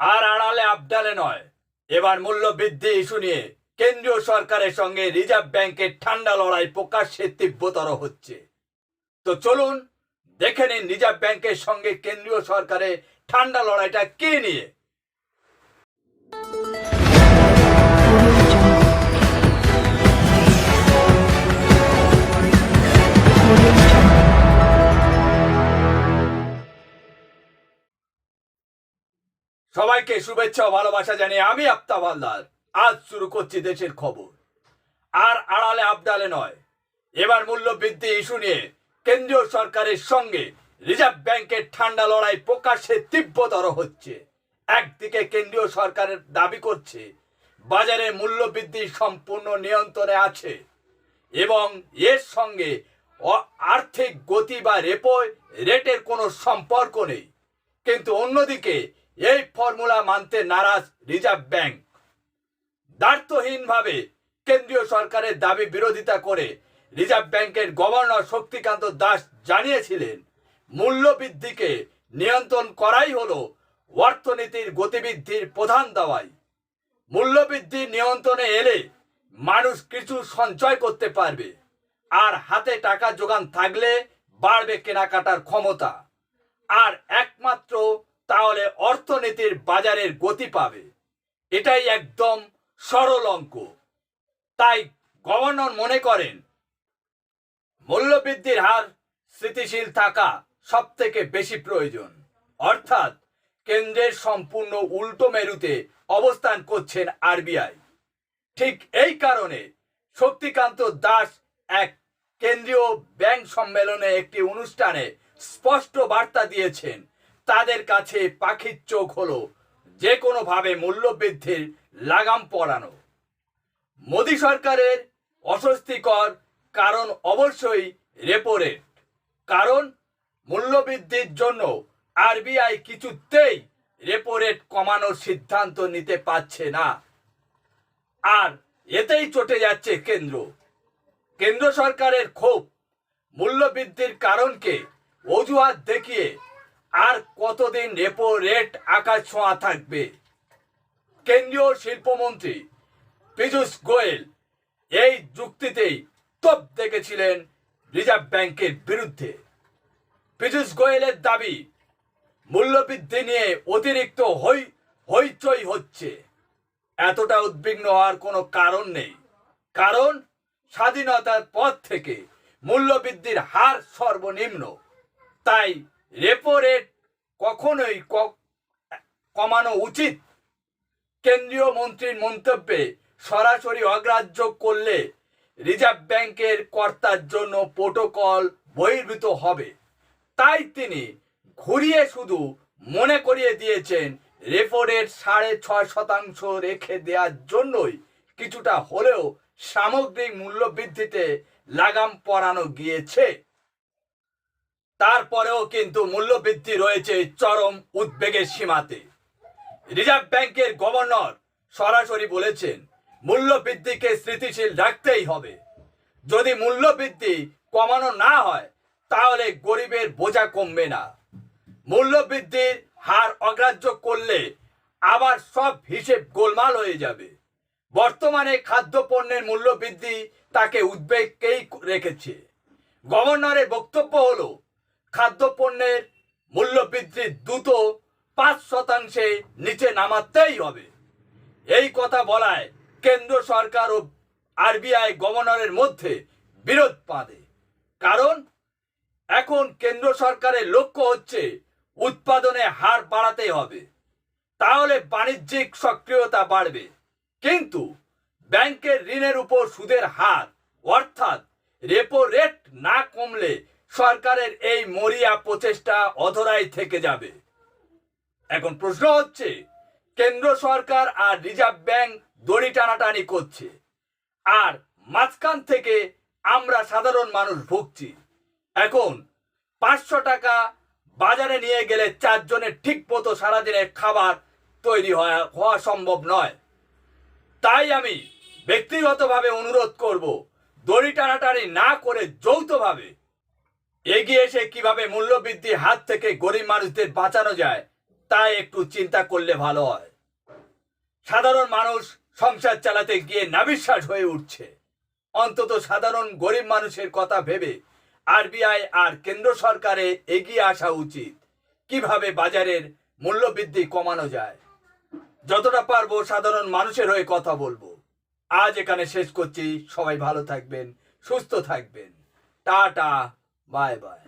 আর আড়ালে আবডালে নয়। এবার মূল্য বৃদ্ধি ইস্যু নিয়ে কেন্দ্রীয় সরকারের সঙ্গে রিজার্ভ ব্যাংকের ঠান্ডা লড়াই প্রকাশ্যে তীব্রতর হচ্ছে। তো চলুন, দেখে নিন রিজার্ভ ব্যাংকের সঙ্গে কেন্দ্রীয় সরকারের ঠান্ডা লড়াইটা কে নিয়ে। সবাইকে শুভেচ্ছা ভালোবাসা জানিয়ে আমি আফতাব হালদার। আজ শুরু করছি দেশের খবর। আর আড়ালে আবডালে নয়। এবার মূল্য বৃদ্ধি ইস্যু নিয়ে কেন্দ্রীয় সরকারের সঙ্গে রিজার্ভ ব্যাংকের ঠান্ডা লড়াই প্রকাশ্যে তীব্রতর হচ্ছে। একদিকে কেন্দ্রীয় সরকারের দাবি করছে, বাজারে মূল্য বৃদ্ধি সম্পূর্ণ নিয়ন্ত্রণে আছে এবং এর সঙ্গে আর্থিক গতি বা রেপো, রেটের কোনো সম্পর্ক নেই। কিন্তু অন্যদিকে এই ফর্মুলা মানতে নারাজ রিজার্ভ ব্যাংক। দ্বার্থহীনভাবে কেন্দ্রীয় সরকারের দাবি বিরোধিতা করে রিজার্ভ ব্যাংকের গভর্নর শক্তিকান্ত দাস জানিয়েছিলেন, মূল্যবৃদ্ধিকে নিয়ন্ত্রণ করাই হল অর্থনীতির গতিবৃদ্ধির প্রধান দাওয়াই। মূল্যবৃদ্ধি নিয়ন্ত্রণে এলে মানুষ কিছু সঞ্চয় করতে পারবে, আর হাতে টাকা যোগান থাকলে বাড়বে কেনাকাটার ক্ষমতা। আর একমাত্র তাহলে অর্থনীতির বাজারের গতি পাবে। এটাই একদম সরল অঙ্ক। তাই গভর্নর মনে করেন, মূল্যবৃদ্ধির হার স্থিতিশীল থাকা সব থেকে বেশি প্রয়োজন। অর্থাৎ কেন্দ্রের সম্পূর্ণ উল্টো মেরুতে অবস্থান করছেন আরবিআই। ঠিক এই কারণে শক্তিকান্ত দাস এক কেন্দ্রীয় ব্যাংক সম্মেলনে একটি অনুষ্ঠানে স্পষ্ট বার্তা দিয়েছেন তাদের কাছে পাখির চোখ হলো যে কোনোভাবে মূল্যবৃদ্ধির লাগাম পড়ানো মোদী সরকারের অস্বস্তিকর কারণ অবশ্যই রেপো রেট কারণ মূল্যবৃদ্ধির জন্য আরবিআই কিছুতেই রেপো রেট কমানোর সিদ্ধান্ত নিতে পারছে না। আর এতেই চটে যাচ্ছে কেন্দ্র। কেন্দ্র সরকারের ক্ষোভ মূল্যবৃদ্ধির কারণকে অজুহাত দেখিয়ে আর কতদিন রেপো রেট আকাশ ছোঁয়া থাকবে? কেন্দ্রীয় শিল্পমন্ত্রী পীযূষ গোয়েল এই যুক্তিতেই তোপ দেখেছিলেন রিজার্ভ ব্যাংকের বিরুদ্ধে। পীযূষ গোয়েলের দাবি, মূল্যবৃদ্ধি নিয়ে অতিরিক্ত হই হইচই হচ্ছে। এতটা উদ্বিগ্ন হওয়ার কোনো কারণ নেই। কারণ স্বাধীনতার পর থেকে মূল্যবৃদ্ধির হার সর্বনিম্ন। তাই রেপো রেট কখনোই কমানো উচিত। কেন্দ্রীয় মন্ত্রীর মন্তব্যে সরাসরি অগ্রাহ্য করলে রিজার্ভ ব্যাংকের কর্তার জন্য প্রোটোকল বহির্ভূত হবে। তাই তিনি ঘুরিয়ে শুধু মনে করিয়ে দিয়েছেন রেপো রেট সাড়ে ছয় শতাংশ রেখে দেওয়ার জন্যই কিছুটা হলেও সামগ্রিক মূল্য বৃদ্ধিতে লাগাম পরানো গিয়েছে। তারপরেও কিন্তু মূল্যবৃদ্ধি রয়েছে চরম উদ্বেগের সীমাতে। রিজার্ভ ব্যাংকের গভর্নর সরাসরি বলেছেন, মূল্যবৃদ্ধিকে স্থিতিশীল রাখতেই হবে। যদি মূল্যবৃদ্ধি কমানো না হয়, তাহলে গরিবের বোঝা কমবে না। মূল্যবৃদ্ধির হার অগ্রাহ্য করলে আবার সব হিসেব গোলমাল হয়ে যাবে। বর্তমানে খাদ্যপণ্যের মূল্যবৃদ্ধি তাকে উদ্বেগকেই রেখেছে। গভর্নরের বক্তব্য হলো খাদ্যপণ্যের মূল্যবৃদ্ধি দ্রুত পাঁচ শতাংশে নিচে নামাতেই হবে। এই কথা বলায় কেন্দ্র সরকার ও আরবিআই গভর্নরের মধ্যে বিরোধ বাঁধে। কারণ এখন কেন্দ্র সরকারের লক্ষ্য হচ্ছে উৎপাদনে হার বাড়াতে হবে। তাহলে বাণিজ্যিক সক্রিয়তা বাড়বে। কিন্তু ব্যাংকের ঋণের উপর সুদের হার, অর্থাৎ রেপো রেট না কমলে সরকারের এই মরিয়া প্রচেষ্টা অধরাই থেকে যাবে। এখন প্রশ্ন হচ্ছে, কেন্দ্র সরকার আর রিজার্ভ ব্যাংক দড়ি টানাটানি করছে। আর মাঝখান থেকে আমরা সাধারণ মানুষ ভুগছি। এখন পাঁচশো টাকা বাজারে নিয়ে গেলে চারজনের ঠিক মতো সারাদিনের খাবার তৈরি হওয়া সম্ভব নয়। তাই আমি ব্যক্তিগতভাবে অনুরোধ করব, দড়ি টানাটানি না করে যৌথভাবে এগিয়ে এসে কীভাবে মূল্যবৃদ্ধির হাত থেকে গরিব মানুষদের বাঁচানো যায় তাই একটু চিন্তা করলে ভালো হয়। সাধারণ মানুষ সংসার চালাতে গিয়ে নাবিশ্বাস হয়ে উঠছে। অন্তত সাধারণ গরিব মানুষের কথা ভেবে আরবিআই আর কেন্দ্র সরকারে এগিয়ে আসা উচিত, কীভাবে বাজারের মূল্যবৃদ্ধি কমানো যায়। যতটা পারব সাধারণ মানুষের হয়ে কথা বলব। আজ এখানে শেষ করছি। সবাই ভালো থাকবেন, সুস্থ থাকবেন। টাটা। Bye bye.